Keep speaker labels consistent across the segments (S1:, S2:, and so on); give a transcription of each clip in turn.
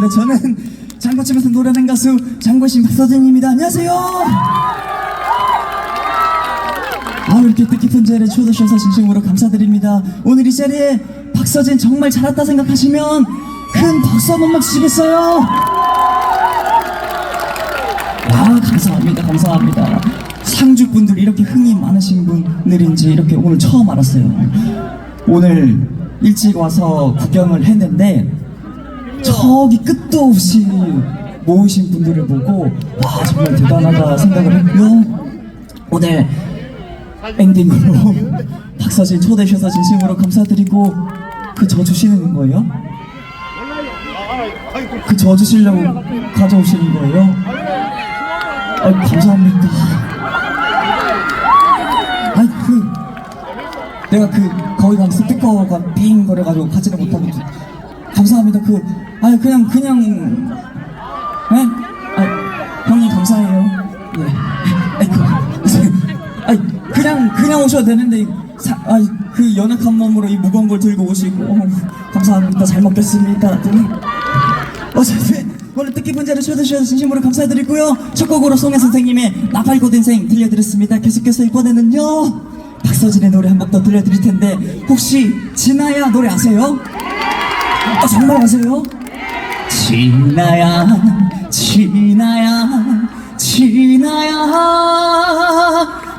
S1: 반갑습니다. 저는 장구치면서 노래하는 가수 장구신 박서진입니다. 안녕하세요. 아 이렇게 뜻깊은 자리에 초대주셔서 진심으로 감사드립니다. 오늘 이 자리에 박서진 정말 잘했다 생각하시면 큰 박수 한 번만 주시겠어요? 아 감사합니다 감사합니다 상주 분들이 이렇게 흥이 많으신 분들인지 이렇게 오늘 처음 알았어요 오늘 일찍 와서 구경을 했는데 저기 끝도 없이 모으신 분들을 보고 와 정말 대단하다 생각을 했고요 오늘 엔딩으로 박서진 초대해 주셔서 진심으로 감사드리고 그 저 주시는 거예요? 그 저 주시려고 가져오시는 거예요? 아이 감사합니다. 아이 그 내가 그 거기 가면 스피커가 삥 거려가지고 가지를 못하고 감사합니다. 그 아니 그냥 그냥 네? 아 형님 감사해요. 예. 아이 그냥 그냥 오셔도 되는데 사, 아이 그 연약한 몸으로 이 무거운 걸 들고 오시고 어, 감사합니다. 잘 먹겠습니다. 네. 어쨌든 오늘 뜻깊은 자리 초대주셔서 진심으로 감사드리고요 첫 곡으로 송혜 선생님의 나팔꽃 인생 들려드렸습니다 계속해서 이번에는요 박서진의 노래 한 곡 더 들려드릴 텐데 혹시 진아야 노래 아세요? 아, 정말 아세요? 진아야 진아야 진아야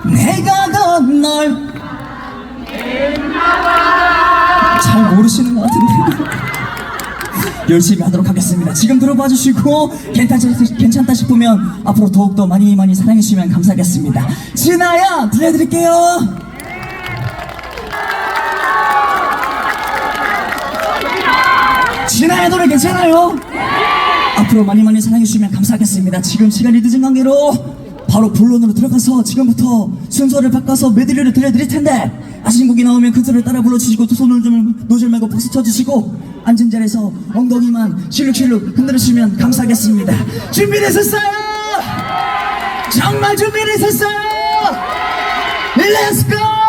S1: 내가 건널 잘 모르시는 것 같은데 열심히 하도록 하겠습니다. 지금 들어봐 주시고 괜찮다, 괜찮다 싶으면 앞으로 더욱더 많이 많이 사랑해 주시면 감사하겠습니다. 진아야 들려드릴게요. 진아야 노래 괜찮아요? 앞으로 많이 많이 사랑해 주시면 감사하겠습니다. 지금 시간이 늦은 관계로 바로 본론으로 들어가서 지금부터 순서를 바꿔서 메들리를 들려드릴 텐데 아시는 곡이 나오면 그 소리를 따라 불러주시고 두 손을 좀 노즐 말고 박수 쳐주시고 앉은 자리에서 엉덩이만 실룩실룩 흔들으시면 감사하겠습니다. 준비되셨어요? 정말 준비되셨어요? Let's go!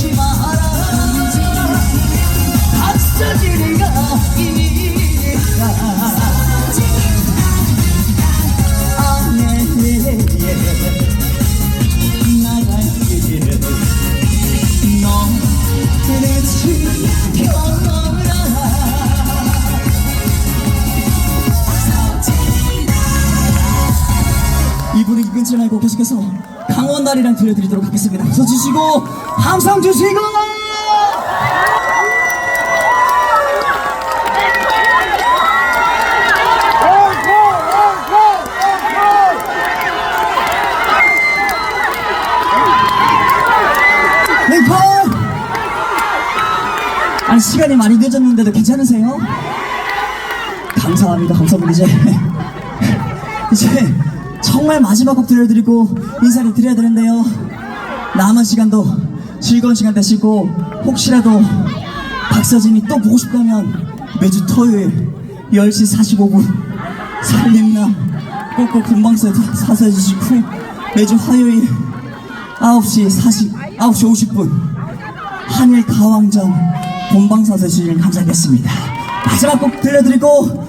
S1: 울지 마라. 박서진이가 있다. 아내의 나갈 길을 너를 지켜라. 이 분위기 끊지 말고 계속해서 강원날이랑 들려드리도록 하겠습니다. 웃어 주시고 함성 주시고 링컨 아니 시간이 많이 늦었는데도 괜찮으세요? 감사합니다 감사합니다 이제 이제 정말 마지막 곡 들려드리고 인사를 드려야 되는데요. 남은 시간도 즐거운 시간 되시고 혹시라도 박서진이 또 보고 싶다면 매주 토요일 10시 45분 살림남 꼭꼭 금방서 사서 해주시고 매주 화요일 9시 40, 9시 50분 한일 가왕전 본방사수 해주시면 감사하겠습니다. 마지막 곡 들려드리고